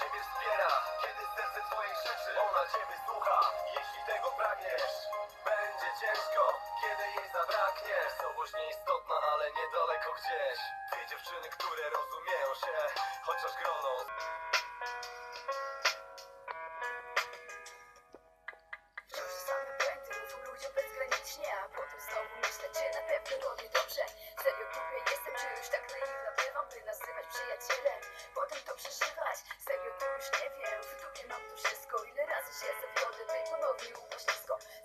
ciebie wspiera. Kiedy serce twoje krzyczy Ona ciebie słucha. Jeśli tego pragniesz Będzie ciężko. Kiedy jej zabraknie Całość nieistotna, ale niedaleko gdzieś. Dwie dziewczyny, które rozumieją się Chociaż groną Wciąż zostały błędy Mówią ludzie bezgranicznie A potem znowu myślę, czy na pewno robię dobrze. Serio głupia jestem, czy już tak naiwna bywam By nazywać przyjacielem. Potem to przeżywać było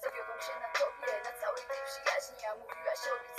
Zawiodłem się na tobie, na całej tej przyjaźni A mówiłaś o